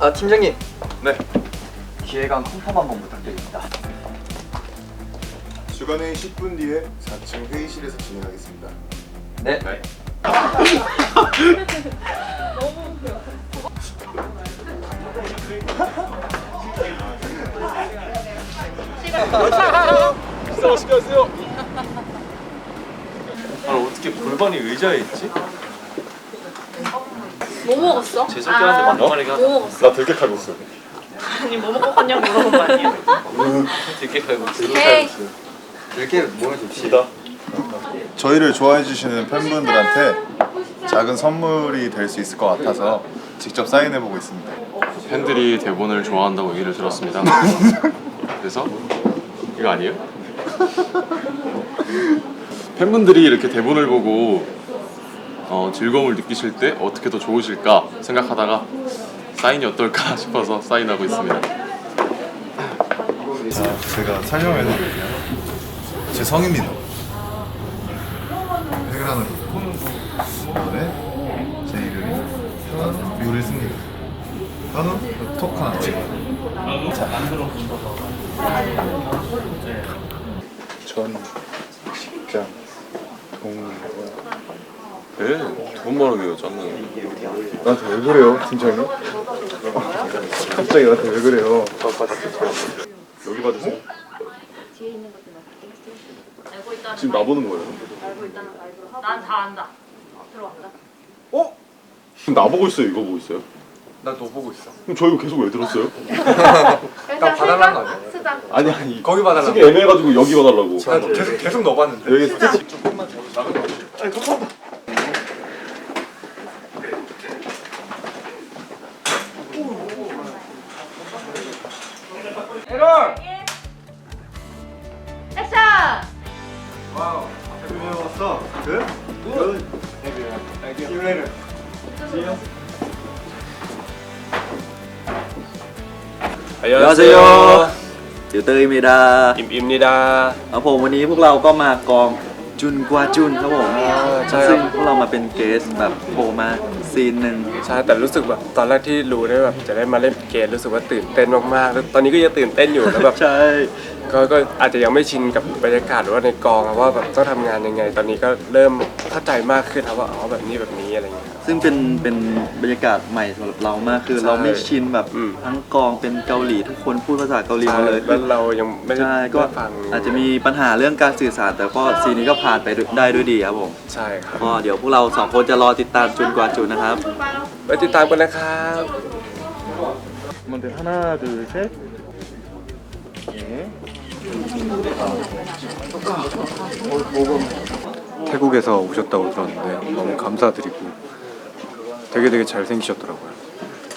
아 팀장님 네. 기획안 컨펌 한번 부탁드립니다 주간회의 10분 뒤에 4층 회의실에서 진행하겠습니다. 네 네. 아 어떻게 골반이 의자에 있지? 뭐 먹었어? 제작자한테 맞는 말이가 뭐 먹었어? 나 들깨 칼국수. 아니 뭐 먹고 갔냐고 물어본 거 아니야? 되게 칼고 오케이 이렇게 몸에 줍시다 저희를 좋아해 주시는 팬분들한테 작은 선물이 될 수 있을 것 같아서 직접 사인해 보고 있습니다. 팬들이 대본을 좋아한다고 얘기를 들었습니다. 그래서 이거 아니에요? 팬분들이 이렇게 대본을 보고 어, 즐거움을 느끼실 때 어떻게 더 좋으실까 생각하다가 사인이 어떨까 싶어서 사인하고 있습니다. 자, 제가 설명해 드릴게요. 제 성입니다. 해그라는 그다음에 제 이름이 현우 요리 승리. 현우 톡 하나 전 직장 동료 네, 돈 말하기요 짱구. 나한테 왜 그래요, 팀장님? 갑자기 나한테 왜 그래요? 여기 봐주세요. 지금 나 보는 거예요? 난다 안다 들어간다 어? 지금 나 보고 있어요? 이거 보고 있어요? 나 너 보고 있어 그럼 저 이거 계속 왜 들었어요? 나 봐달라는 거 아니야? 쓰자 아니 아니 거기 봐달라고 쓰기 애매해가지고 여기 봐달라고. 나 계속 계속 너 봤는데 여기 스티치 액션! 왔어 그? 굿 See you later 안녕하세요. 유터입니다 임입니다. ครับผมวันนี้พวกเราก็มากอง จุนกวาจุนครับผมซึ่งพวกเรามาเป็นเกสแบบโผล่มาซีนหนึ่ง ใช่แต่รู้สึกแบบตอนแรกที่รู้ได้แบบจะได้มาเล่นเกมรู้สึกว่าตื่นเต้นมากๆแล้วตอนนี้ก็ยังตื่นเต้นอยู่แล้วแบบ ใช่ ก็ก็อาจจะยังไม่ชินกับบรรยากาศหรือว่าในกองอะว่าแบบต้องทำงานยังไง ตอนนี้ก็เริ่มเข้าใจมากขึ้นครับว่าอ๋อแบบนี้แบบนี้อะไรอย่างเงี้ยครับ ซึ่งเป็นเป็นบรรยากาศใหม่สำหรับเรามากคือ ใช่ เราไม่ชินแบบ อืม ทั้งกองเป็นเกาหลีทุกคนพูดภาษาเกาหลีห ใช่ มดเลย แล้วเรายังไม่ได้ ใช่ก็ ได้ฟัง อาจจะมีปัญหาเรื่องการสื่อสาร แต่ก็ซีนนี้ก็ผ่านไปได้ด้วยดีครับผม ใช่ครับ ก็เดี๋ยวพวกเราสองคนจะรอติดตามจุนกวาจุนนะครับ ไปติดตามกันนะครับ 먼저 하나 둘 셋. 태국에서 오셨다고 들었는데 너무 감사드리고 되게 되게 잘생기셨더라고요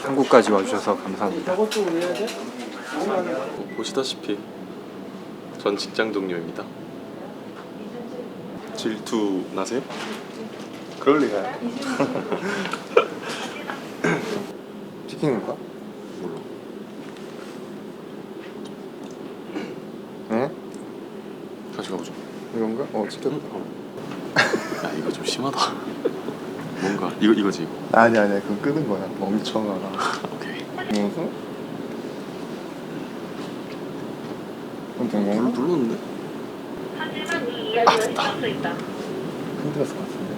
한국까지 와주셔서 감사합니다 보시다시피 전 직장 동료입니다. 질투 나세요? 그럴 리가요. 찍히는 건가? 응? 다시 가보죠. 이건가? 어 찍혔다 야 이거 좀 심하다. 뭔가 이거 이거지 이거. 아니 아니야 그건 끄는 거야 멍청아. 오케이. 무슨? 그럼 된 눌- 건가? 눌렀는데? 힘들었을 것 같은데.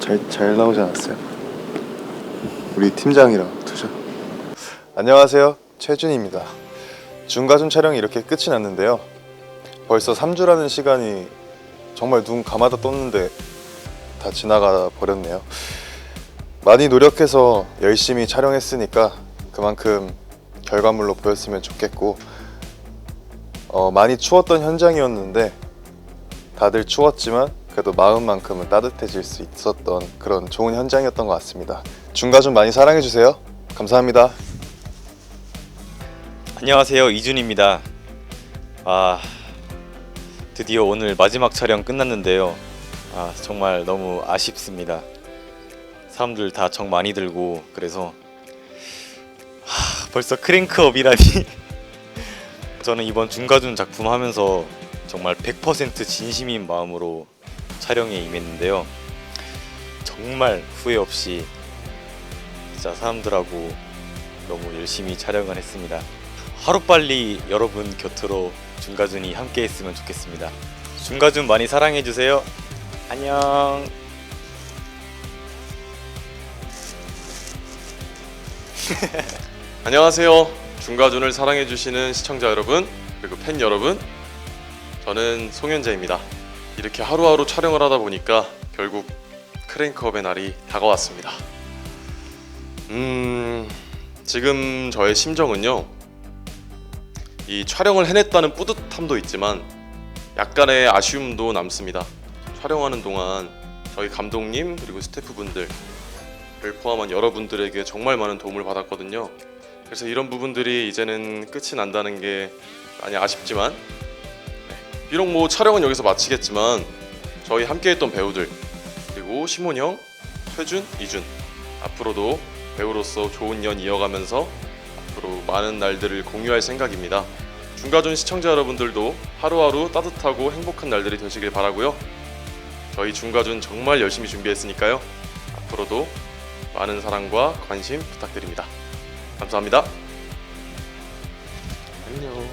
잘, 잘 나오지 않았어요? 우리 팀장이랑 투자. 안녕하세요. 최준입니다. 중가준 촬영이 이렇게 끝이 났는데요. 벌써 3주라는 시간이 정말 눈 감아다 떴는데 다 지나가 버렸네요. 많이 노력해서 열심히 촬영했으니까 그만큼 결과물로 보였으면 좋겠고 어, 많이 추웠던 현장이었는데 다들 추웠지만 그래도 마음만큼은 따뜻해질 수 있었던 그런 좋은 현장이었던 것 같습니다. 중가 좀 많이 사랑해 주세요. 감사합니다. 안녕하세요 이준입니다. 아 드디어 오늘 마지막 촬영 끝났는데요. 아 정말 너무 아쉽습니다. 사람들 다 정 많이 들고 그래서 하, 벌써 크랭크업이라니. 저는 이번 중가준 작품 하면서 정말 100% 진심인 마음으로 촬영에 임했는데요. 정말 후회 없이 진짜 사람들하고 너무 열심히 촬영을 했습니다. 하루빨리 여러분 곁으로 준가준이 함께 했으면 좋겠습니다. 준가준 많이 사랑해 주세요. 안녕. 안녕하세요. 중가준을 사랑해주시는 시청자 여러분, 그리고 팬 여러분. 저는 송현재입니다. 이렇게 하루하루 촬영을 하다 보니까 결국 크랭크업의 날이 다가왔습니다. 음, 지금 저의 심정은요. 이 촬영을 해냈다는 뿌듯함도 있지만 약간의 아쉬움도 남습니다. 촬영하는 동안 저희 감독님 그리고 스태프분들 를 포함한 여러분들에게 정말 많은 도움을 받았거든요. 그래서 이런 부분들이 이제는 끝이 난다는 게 많이 아쉽지만 네. 비록 뭐 촬영은 여기서 마치겠지만 저희 함께했던 배우들 그리고 시몬 형, 최준, 이준 앞으로도 배우로서 좋은 연 이어가면서 앞으로 많은 날들을 공유할 생각입니다. 중가준 시청자 여러분들도 하루하루 따뜻하고 행복한 날들이 되시길 바라고요. 저희 중가준 정말 열심히 준비했으니까요. 앞으로도 많은 사랑과 관심 부탁드립니다. 감사합니다. 안녕.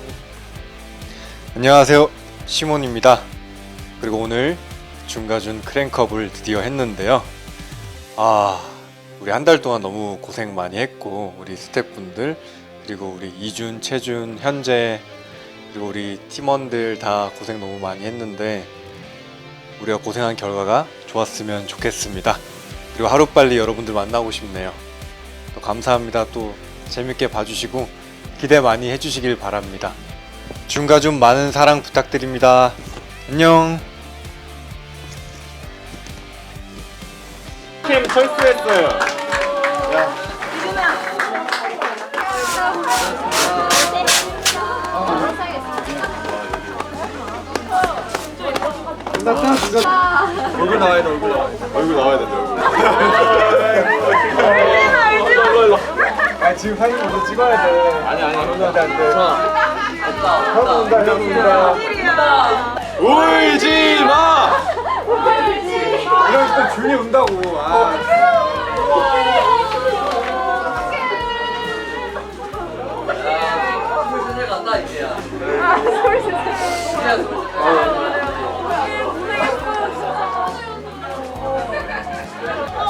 안녕하세요 시몬입니다 그리고 오늘 중가준 크랭크업을 드디어 했는데요 아 우리 한 달 동안 너무 고생 많이 했고 우리 스태프분들 그리고 우리 이준, 채준, 현재 그리고 우리 팀원들 다 고생 너무 많이 했는데 우리가 고생한 결과가 좋았으면 좋겠습니다 그리고 하루빨리 여러분들 만나고 싶네요 또 감사합니다 또 재밌게 봐주시고 기대 많이 해주시길 바랍니다 중가준 많은 사랑 부탁드립니다. 안녕. 팀 철수했어요. 얼굴 나와야 돼 얼굴 나와야 돼 얼굴 나와야 된다 얼굴 아 지금 사진 먼저 찍어야 돼. 아니 아니 안 돼. 안 돼. 형 온다 형 온다. 울지 마. 또 준이 온다고. 아.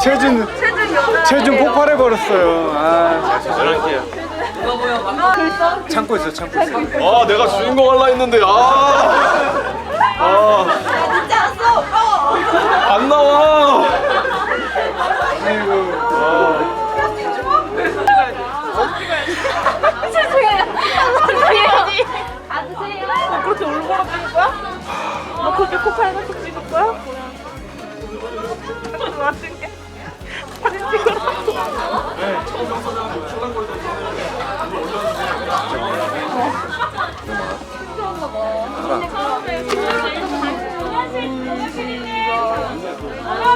최준 최준 폭발해 버렸어요. 아 전할게요. 참고 있어 참고 있어. 아 내가 주인공 할라 했는데 아. 아. 안 나와. 해야지. 받으세요. 그렇게 울보러 찍을 거야? 너 그렇게 코파 해놓고 찍을 거야? 나 찍으러.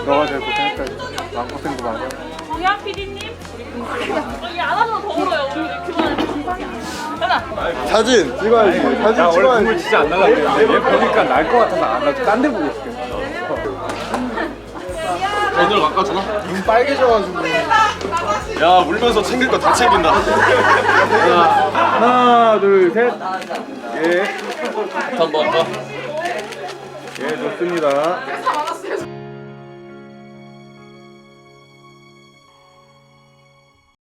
너가 제일 고생했다. 난 고생도 많이 했고. 정현 PD님. 여기 안 하면 더 울어요. 우리 그만. 하나. 사진 찍어야지. 사진 찍어야지. 원래 진짜 안 날라 그래. 얘 보니까 날 것 같아서 안 나고 딴데 보고 있어. 오늘 바꿔주나? 눈 빨개져가지고. 야 울면서 챙길 거 다 챙긴다. 하나 둘 셋. 예. 한번 더. 예 좋습니다.